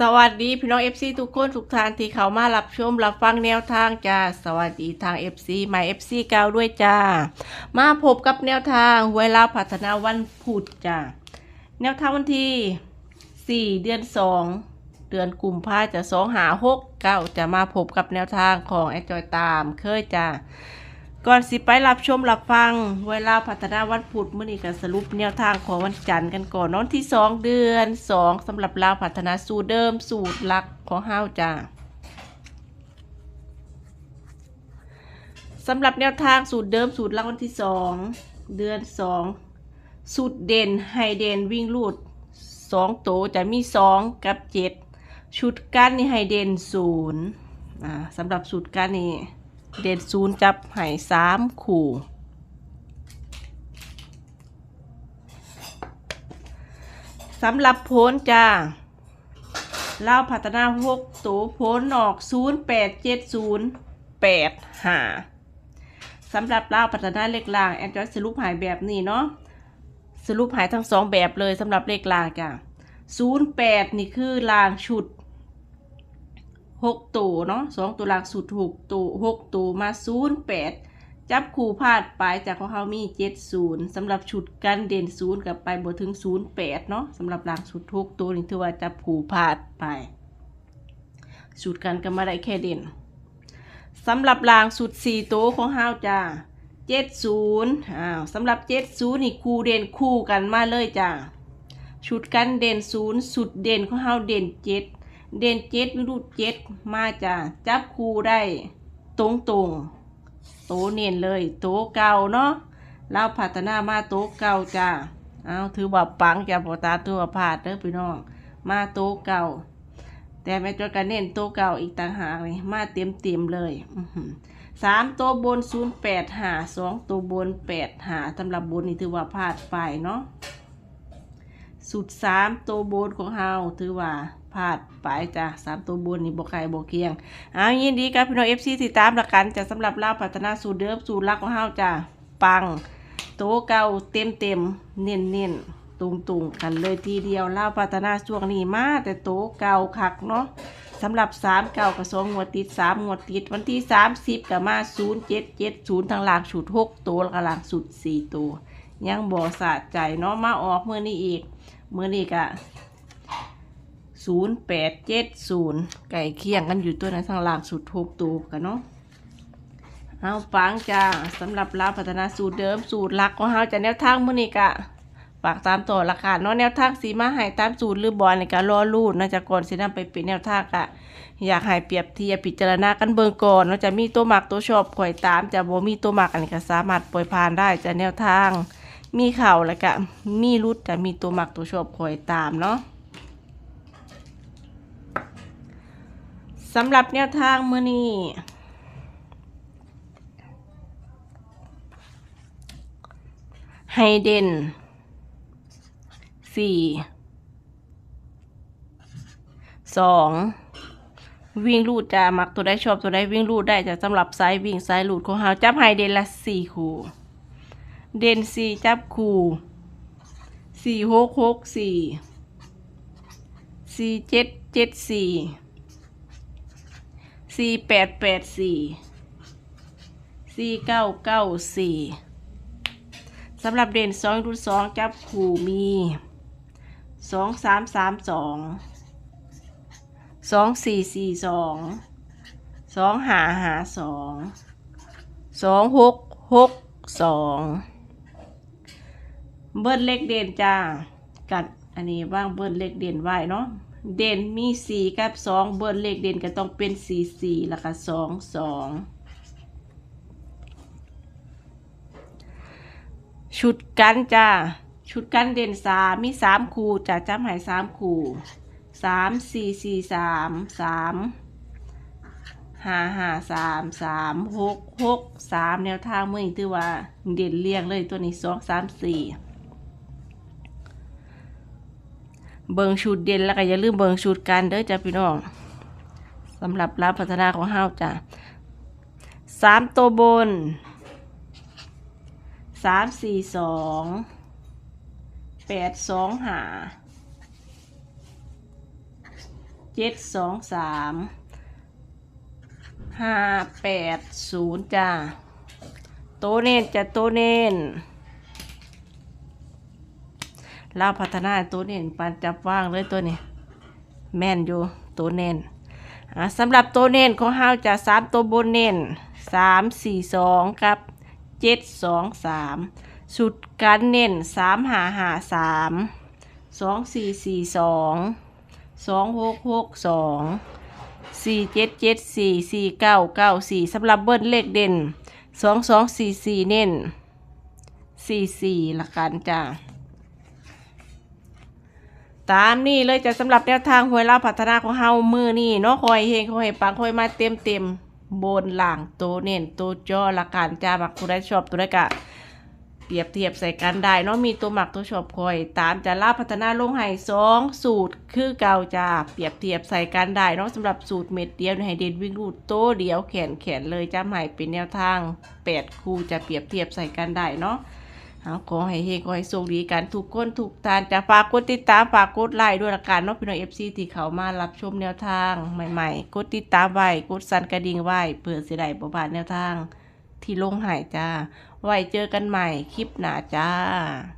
สวัสดีพี่น้อง FC ทุกคนทุกท่านที่เข้ามารับชมรับฟังแนวทางจ้าสวัสดีทาง FC ใหม่ FC เก่าด้วยจ้า มาพบกับแนวทางเวลาพัฒนาวันพุธจ้าแนวทางวันที่ 4 เดือน 2 เดือนกุมภาจะ2หา6 9จะมาพบกับแนวทางของแอจอยตามเคยจ้า ก่อนสิไปรับชมรับฟัง เวลาพัฒนาวันพุธมื่อนี้ก็สรุปแนวทางของวันจันทร์กันก่อนเนอนที่สองเดือนสองสำหรับลาวพัฒนาสูตรเดิมสูตรหลักของเฮาวจ้าสำหรับแนวทางสูตรเดิมสูตรหลักวันที่สองเดือนสองสูตรเด่นไฮเด่นวิ่งลูดสองโตวจะมีสองกับเจ็ดชุดกั้นนี่ไฮเด่นศูนย์สำหรับสูตรกั้นนี่ เด่นศูนย์จับไห่สามขู่ สำหรับโพนจ้าเล่าพัฒนาหกตัวโพนออกศูนย์แปดเจ็ดศูนย์แปดห้าสำหรับเล่าพัฒนาเลขล่างแอนจอยสรุปหายแบบนี้เนาะสรุปหายทั้งสองแบบเลยสำหรับเลขล่างจ้าศูนย์แปดนี่คือล่างชุด หกตัวเนาะสองตัวหลักสุดหกตัวหกตัวมาศูนย์แปดจับคู่พลาดไปจากของเขามีเจ็ดศูนย์สำหรับชุดกันเด่นศูนย์กับไปบวถึงศูนย์แปดเนาะสำหรับหลักสุดหกตัวนี่ถือว่าจับคู่พลาดไปสุดกันก็มาได้แค่เด่นสำหรับหลางสุดสี่ตัวของเฮาจ้าเจ็ดศูนย์อ้าวสำหรับเจ็ดศูนย์นี่คู่เด่นคู่กันมาเลยจ้าชุดกันเด่นศูนย์สุดเด่นของเฮาเด่นเจ็ด เด่นเจ็ดวิรุดเจ็ดมาจ้ะจับคู่ได้ตรงตรงโตเนียนเลย โตเก่าเนาะเราพัฒนามาโตเก่าจ้ะเอาถือว่าปังจ้ะพอตาตัวผาดเด้อพี่น้อง มาโตเก่า แต่แม่จอยกันเน้นโตเก่าอีกต่างหากเลยมาเต็มเต็มเลยสามตัวบนศูนย์แปดหาสองตัวบนแปดหาสำหรับบนนี่ถือว่าพลาดไปเนาะ สุดสามตัวบนของเฮาถือว่าพลาดไปจ้ะสามตัวบนนี่บกไก่บกเคียงเอายินดีกับพี่น้องเอฟซีติดตามละกันจะสำหรับเล่าพัฒนาสูตรเดิมสูตรลักของเฮาจ้ะปังโตเก่าเต็มเต็มเน้นเน้นตุงตุงกันเลยทีเดียวเล่าพัฒนาช่วงนี้มาแต่โตเก่าคักเนาะสำหรับสามเก่ากับสองงวติดสามงวติด วันที่สามสิบกับมาศูนย์เจ็ดเจ็ดศูนย์ทางหลังสุดหกตัวแล้วก็หลังสุดสี่ตัว ยังบ่สะใจเนาะมาออกเมื่อนี้อีก เมื่อนี้กะศูนย์แปดเจ็ดศูนย์ไก่เคียงกันอยู่ตัวนั้นทางล่างสุดทุกตัวกันเนาะเอาฟังจ้าสำหรับลาพัฒนาสูตรเดิมสูตรหลักของเฮาจะแนวทางเมื่อนี้กะฝากตามต่อราคาเนาะแนวทางสีมาให้ตามสูตรหรือบอลในการรอรูดน่าจะก่อนสินำไปเป็นแนวทางกะอยากให้เปรียบเทียบพิจารณากันเบิ่งก่อนเนาะจะมีตัวหมักตัวชอบข่อยตามจะบ่มีตัวหมักอันนี้ก็สามารถปล่อยผ่านได้จะแนวทาง มีเข่าแล้วก็มีรุดแต่มีตัวหมักตัวชอบคอยตามเนาะสำหรับแนวทางเมื่อนี้ไฮเดนสี่สองวิ่งรูดจะมักตัวได้ชอบตัวได้วิ่งรูดได้จะสำหรับไซสายวิ่งไซสายรูดของเฮาจับไฮเดนละสี่คู่ เด่นสี่จับคู่สี่หกหกสี่สี่เจ็ดเจ็ดสี่สี่แปดแปดสี่สี่เก้าเก้าสี่สำหรับเด่นสองรุ่นสองจับคู่มีสองสามสามสองสองสี่สี่สองสองหาหาสองสองหกหกสอง เบิ้ลเล็กเด่นจ้า กัดอันนี้ว่างเบิ้ลเล็กเด่นไว้เนาะ เด่นมีสี่กับสองเบิ้ลเล็กเด่นก็ต้องเป็นสี่สี่แล้วก็สองสองชุดกันจ้า ชุดกันเด่นสามมีสามคู่จ้าจำใหายสามคู่สามสี่สี่สามสามห้าห้าสามสามหกหกสามแนวทางเมื่อนี้ถือว่าเด่นเรียงเลยตัวนี้สองสามสี่ เบิงชุดเด่นแล้วก็อย่าลืมเบิงชุดกันเด้อจ้าพี่น้องสำหรับรับพัฒนาของเฮาจ้ะสามตัวบนสามสี่สองแปดสองหาเจ็ดสองสามห้าแปดศูนย์จ้าโตเน่นจะโตเน่น เราพัฒนาโตเน่นปันจับว่างเลยตัวนี้ แม่นอยู่โตเน่นอะสำหรับโตเน่นของเฮาจะสามตัวบนเน่นสามสี่สองกับเจ็ดสองสามสุดการเน่นสามหาหาสามสองสี่สี่สองสองหกหกสองสี่เจ็ดเจ็ดสี่สี่เก้าเก้าสี่สำหรับเบิ้ลเลขเด่นสองสองสี่สี่เน่นสี่สี่ละกันจ้า ตามนี่เลยจะสำหรับแนวทางหวยเราพัฒนาของเฮามือนี่เนาะคอยเฮงคอยปังคอยมาเต็มเต็มบนหลังโตวเน้นโตวจอละกันจ้ามักตัวได้ชอบตัวได้กะเปรียบเทียบใส่กันได้เนาะมีตัวหมักตัวชอบคอย ตามจะลาพัฒนาลงให้สองสูตรคือเก่าจ้าเปรียบเทียบใส่กันได้เนาะสำหรับสูตรเม็ดเดียวให้เด่นวิ่งรูดโตวเดียวแขนแขนเลยจ้าใหม่เป็นแนวทางแปดคู่จะเปรียบเทียบใส่กันได้เนาะ เอาขอให้เฮงขอให้โชคดีกันทุกคนทุกทานจะฝากกดติดตามฝากกดไลค์ด้วยละกันเนาะพี่น้องเอฟซีที่เขามารับชมแนวทางใหม่ๆ กดติดตามไว้กดสั่นกระดิ่งไว้เพื่อสิได้บ่พาดแนวทาง ที่ลงหายจ้า ไว้เจอกันใหม่คลิปหน้าจ้า